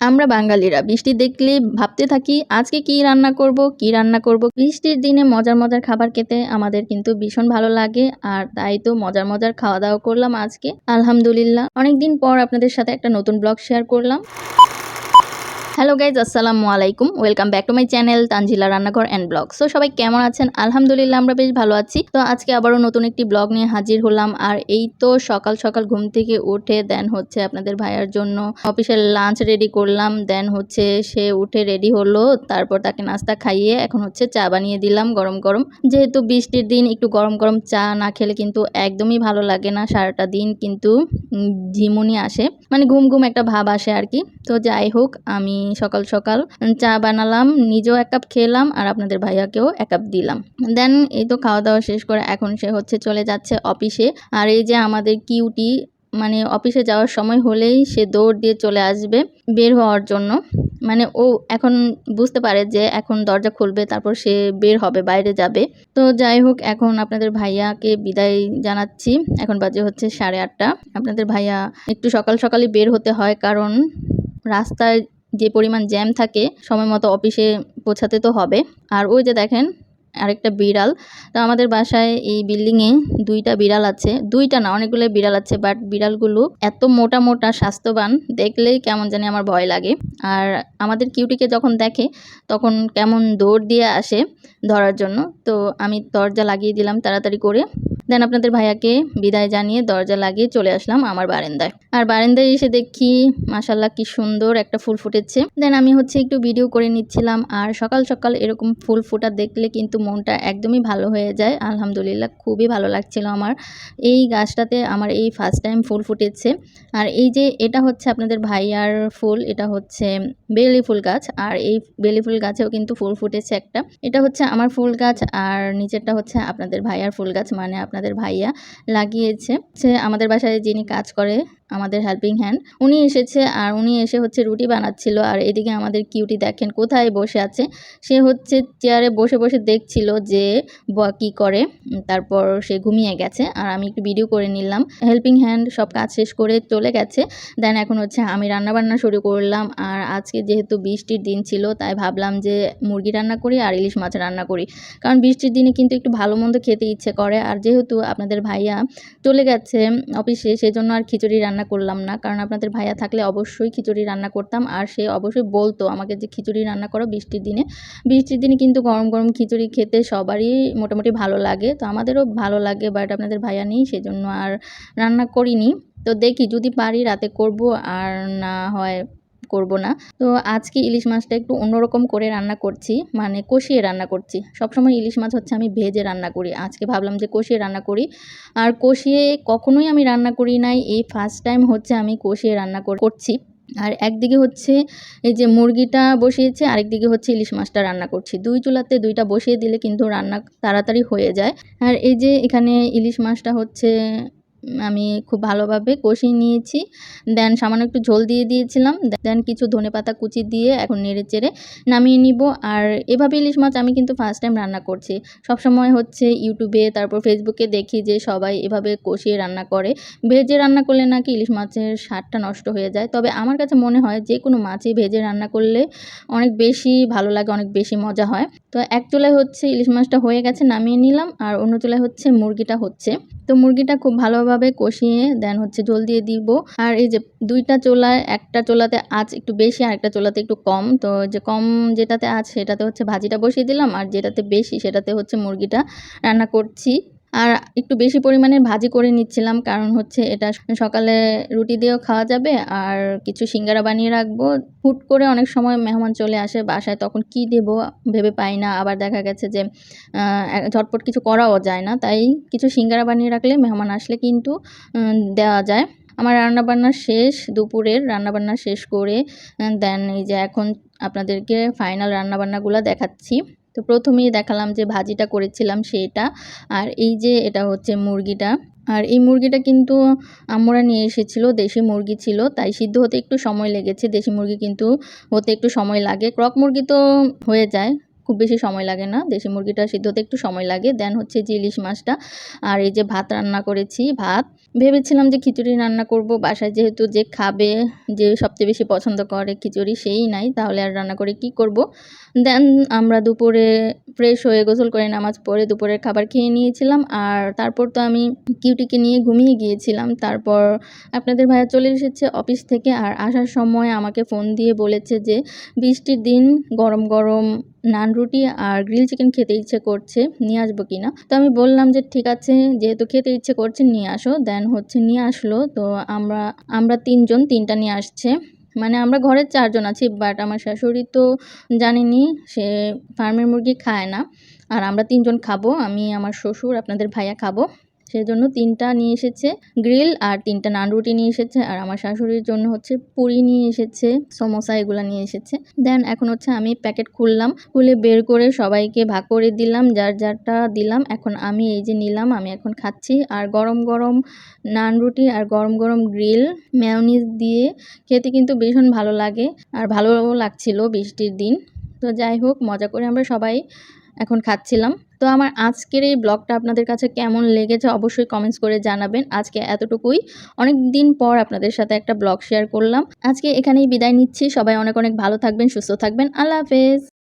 আমরা বাঙালিরা বৃষ্টি দেখলে ভাবতে থাকি, আজকে কি রান্না করব, কি রান্না করব? বৃষ্টির দিনে মজার মজার খাবার খেতে আমাদের কিন্তু ভীষণ ভালো লাগে, আর তাই তো মজার মজার খাওয়া দাওয়া করলাম আজকে। আলহামদুলিল্লাহ। অনেকদিন পর আপনাদের সাথে একটা নতুন ব্লগ শেয়ার করলাম। হ্যালো গাইজ, আসসালামু আলাইকুম। Welcome back to my channel Tanzila রান্নাঘর অ্যান্ড ব্লগ। সো সবাই কেমন আছেন? আলহামদুলিল্লাহ, আমরা বেশ ভালো আছি। তো আজকে আবারও নতুন একটি ব্লগ নিয়ে হাজির হলাম। আর এই তো সকাল সকাল ঘুম থেকে উঠে দেন হচ্ছে আপনাদের ভাইয়ার জন্য অফিসের লাঞ্চ রেডি করলাম। দেন হচ্ছে সে উঠে রেডি হলো, তারপর তাকে নাস্তা খাইয়ে এখন হচ্ছে চা বানিয়ে দিলাম গরম গরম। যেহেতু বৃষ্টির দিন, একটু গরম গরম চা না খেলে কিন্তু একদমই ভালো লাগে না সারাটা দিন, কিন্তু ঝিমুনি আসে। মানে ঘুম ঘুম একটা ভাব আসে আর কি। তো যাই হোক, আমি সকাল সকাল চা বানালাম, নিজেও এক কাপ খেলাম আর আপনাদের ভাইয়াকেও এক কাপ দিলাম। দেন এই তো খাওয়া দাওয়া শেষ করে এখন সে হচ্ছে চলে যাচ্ছে অফিসে। আর এই যে আমাদের কিউটি মানে অফিসে যাওয়ার সময় হলেই সে দৌড় দিয়ে চলে আসবে বের হওয়ার জন্য। মানে ও এখন বুঝতে পারে যে এখন দরজা খুলবে, তারপর সে বের হবে, বাইরে যাবে। তো যাই হোক, এখন আপনাদের ভাইয়াকে বিদায় জানাচ্ছি। এখন বাজে হচ্ছে সাড়ে আটটা। আপনাদের ভাইয়া একটু সকাল সকালই বের হতে হয় কারণ রাস্তায় যে পরিমাণ জ্যাম থাকে, সময় মতো অফিসে পৌঁছাতে তো হবে। আর ওই যে দেখেন, আরেকটা বিড়াল। তো আমাদের বাসায় এই বিল্ডিংয়ে দুইটা বিড়াল আছে। দুইটা না, অনেকগুলো বিড়াল আছে, বাট বিড়ালগুলো এত মোটা মোটা, স্বাস্থ্যবান, দেখলেই কেমন জানি আমার ভয় লাগে। আর আমাদের কিউটিকে যখন দেখে, তখন কেমন দৌড় দিয়ে আসে ধরার জন্য। তো আমি দরজা লাগিয়ে দিলাম তাড়াতাড়ি করে। দেন আপনাদের ভাইয়াকে বিদায় জানিয়ে দরজা লাগিয়ে চলে আসলাম আমার বারান্দায়। আর বারান্দায় এসে দেখি মাসাল্লাহ কি সুন্দর একটা ফুল ফুটেছে। দেন আমি হচ্ছে একটু ভিডিও করে নিচ্ছিলাম, আর সকাল সকাল এরকম ফুল ফোটা দেখলে কিন্তু মনটা একদমই ভালো হয়ে যায়। আলহামদুলিল্লাহ খুবই ভালো লাগছিল আমার। এই গাছটাতে আমার এই ফার্স্ট টাইম ফুল ফুটেছে। আর এই যে এটা হচ্ছে আপনাদের ভাইয়ার ফুল, এটা হচ্ছে বেলি ফুল গাছ। আর এই বেলি ফুল গাছেও কিন্তু ফুল ফুটেছে একটা। এটা হচ্ছে আমার ফুল গাছ, আর নিচেরটা হচ্ছে আপনাদের ভাইয়ার ফুল গাছ মানে আপনাদের ভাইয়া লাগিয়েছে। সে আমাদের বাসায় যিনি কাজ করে আমাদের হেল্পিং হ্যান্ড উনি এসেছে আর উনি এসে হচ্ছে রুটি বানাচ্ছিল আর এদিকে আমাদের কিউটি দেখেন কোথায় বসে আছে। সে হচ্ছে চেয়ারে বসে বসে দেখছিল যে বুয়া কী করে। তারপর সে ঘুমিয়ে গেছে আর আমি একটু ভিডিও করে নিলাম। হেল্পিং হ্যান্ড সব কাজ শেষ করে চলে গেছে। দেন এখন হচ্ছে আমি রান্নাবান্না শুরু করলাম আর আজকে যেহেতু বৃষ্টির দিন ছিল তাই ভাবলাম যে মুরগি রান্না করি আর ইলিশ মাছ রান্না করি। কারণ বৃষ্টির দিনে কিন্তু একটু ভালো মন্দ খেতে ইচ্ছে করে। আর যেহেতু আপনাদের ভাইয়া চলে গেছে অফিসে, সেজন্য আর খিচুড়ি রান্না করলাম না। কারণ আপনাদের ভাইয়া থাকলে অবশ্যই খিচুড়ি রান্না করতাম। আর সে অবশ্যই বলতো, আমাকে যে খিচুড়ি রান্না করো বৃষ্টির দিনে। বৃষ্টির দিনে কিন্তু গরম গরম খিচুড়ি খেতে সবারই মোটামুটি ভালো লাগে। তো আমাদেরও ভালো লাগে বাট আপনাদের ভাইয়া নেই, সেজন্য আর রান্না করিনি। তো দেখি, যদি পারি রাতে করব, আর না হয় করব না। তো আজকে ইলিশ মাছটা একটু অন্যরকম করে রান্না করছি মানে কষিয়ে রান্না করছি। সবসময় ইলিশ মাছ হচ্ছে আমি ভেজে রান্না করি। আজকে ভাবলাম যে কষিয়ে রান্না করি। আর কষিয়ে কখনোই আমি রান্না করি নাই। এই ফার্স্ট টাইম হচ্ছে আমি কষিয়ে রান্না কর- করছি। আর একদিকে হচ্ছে এই যে মুরগিটা বসিয়েছে, আরেকদিকে হচ্ছে ইলিশ মাছটা রান্না করছি। দুই চুলাতে দুইটা বসিয়ে দিলে কিন্তু রান্না তাড়াতাড়ি হয়ে যায়। আর এই যে এখানে ইলিশ মাছটা হচ্ছে আমি খুব ভালোভাবে কষিয়ে নিয়েছি। দেন সামান্য একটু ঝোল দিয়ে দিয়েছিলাম। দেন কিছু ধনেপাতা কুচি দিয়ে এখন নেড়ে চেড়ে নামিয়ে নিব। আর এভাবে ইলিশ মাছ আমি কিন্তু ফার্স্ট টাইম রান্না করছি। সবসময় হচ্ছে ইউটিউবে তারপর ফেসবুকে দেখি যে সবাই এভাবে কষিয়ে রান্না করে। ভেজে রান্না করলে নাকি ইলিশ মাছের স্বাদটা নষ্ট হয়ে যায়। তবে আমার কাছে মনে হয় যে কোনো মাছই ভেজে রান্না করলে অনেক বেশি ভালো লাগে, অনেক বেশি মজা হয়। তো এক চুলায় হচ্ছে ইলিশ মাছটা হয়ে গেছে, নামিয়ে নিলাম। আর অন্য চুলায় হচ্ছে মুরগিটা হচ্ছে। তো মুরগিটা খুব ভালোভাবে কষিয়ে দেন হচ্ছে ঝোল দিয়ে দিব। আর এই যে দুইটা চোলায়, একটা চোলাতে আঁচ একটু বেশি আর একটা চোলাতে একটু কম। তো যে কম যেটাতে আঁচ সেটাতে হচ্ছে ভাজিটা বসিয়ে দিলাম। আর যেটাতে বেশি সেটাতে হচ্ছে মুরগিটা রান্না করছি। আর একটু বেশি পরিমাণে ভাজি করে নিচ্ছিলাম, কারণ হচ্ছে এটা সকালে রুটি দিয়েও খাওয়া যাবে আর কিছু সিঙ্গারা বানিয়ে রাখব। হুট করে অনেক সময় মেহমান চলে আসে বাসায়, তখন কি দেবো ভেবে পাই না। আবার দেখা গেছে যে ঝটপট কিছু করাও যায় না। তাই কিছু সিঙ্গারা বানিয়ে রাখলে মেহমান আসলে কিন্তু দেওয়া যায়। আমার রান্নাবান্না শেষ, দুপুরের রান্নাবান্না শেষ করে, দেন এই যে এখন আপনাদেরকে ফাইনাল রান্নাবান্নাগুলো দেখাচ্ছি। তো প্রথমেই দেখালাম যে ভাজিটা করেছিলাম সেটা আর এই যে এটা হচ্ছে মুরগিটা। আর এই মুরগিটা কিন্তু আমরা নিয়ে এসেছিল, দেশি মুরগি ছিল, তাই সিদ্ধ হতে একটু সময় লেগেছে। দেশি মুরগি কিন্তু হতে একটু সময় লাগে। ক্রক মুরগি তো হয়ে যায়। খুব বেশি সময় লাগে না। দেশি মুরগিটা সিদ্ধ হতে একটু সময় লাগে। দেন হচ্ছে যে ইলিশ মাছটা। আর এই যে ভাত রান্না করেছি, ভাত। ভেবেছিলাম যে খিচুড়ি রান্না করব। বাসায় যেহেতু যে খাবে, যে সবচেয়ে বেশি পছন্দ করে খিচুড়ি, সেই নাই। তাহলে আর রান্না করে কি করব? দেন আমরা দুপুরে ফ্রেশ হয়ে গোসল করে নামাজ পড়ে দুপুরের খাবার খেয়ে নিয়েছিলাম। আর তারপর তো আমি কিউটিকে নিয়ে ঘুমিয়ে গিয়েছিলাম। তারপর আপনাদের ভাইয়া চলে এসেছে অফিস থেকে। আর আসার সময় আমাকে ফোন দিয়ে বলেছে যে, বৃষ্টির দিন গরম গরম নান রুটি আর গ্রিল চিকেন খেতে ইচ্ছে করছে, নিয়ে আসব কি না? তো আমি বললাম যে, ঠিক আছে, যেহেতু খেতে ইচ্ছে করছে, নিয়ে আসো। দেন হচ্ছে নিয়ে আসলো। তো আমরা আমরা তিনজন, তিনটা নিয়ে আসছে। মানে আমরা ঘরের চারজন আছি বাট আমার শাশুড়ি তো জানেনি, সে ফার্মের মুরগি খায় না। আর আমরা তিনজন খাব, আমি, আমার শ্বশুর, আপনাদের ভাইয়া খাব। সেই জন্য তিনটা নিয়ে এসেছে, গ্রিল আর তিনটা নান রুটি নিয়ে এসেছে, আর আমার শাশুড়ির জন্য হচ্ছে পুরি নিয়ে এসেছে, সমোসা এগুলো নিয়ে এসেছে। দেন এখন হচ্ছে আমি প্যাকেট খুললাম, খুলে বের করে সবাইকে ভাগ করে দিলাম, যার যারটা দিলাম, এখন আমি এই যে নিলাম, আমি এখন খাচ্ছি। আর গরম গরম নান রুটি আর গরম গরম গ্রিল ম্যায়োনিজ দিয়ে খেতে কিন্তু ভীষণ ভালো লাগে, আর ভালোও লাগছিল বৃষ্টির দিন। তো যাই হোক, মজা করে আমরা সবাই এখন খাচ্ছিলাম। তো আমার আজকের এই ব্লগটা আপনাদের কাছে কেমন লেগেছে অবশ্যই কমেন্টস করে জানাবেন। আজকে এতটুকুই। অনেক দিন পর আপনাদের সাথে একটা ব্লগ শেয়ার করলাম। আজকে এখানেই বিদায় নিচ্ছি। সবাই অনেক অনেক ভালো থাকবেন, সুস্থ থাকবেন। আল্লাহ হাফেজ।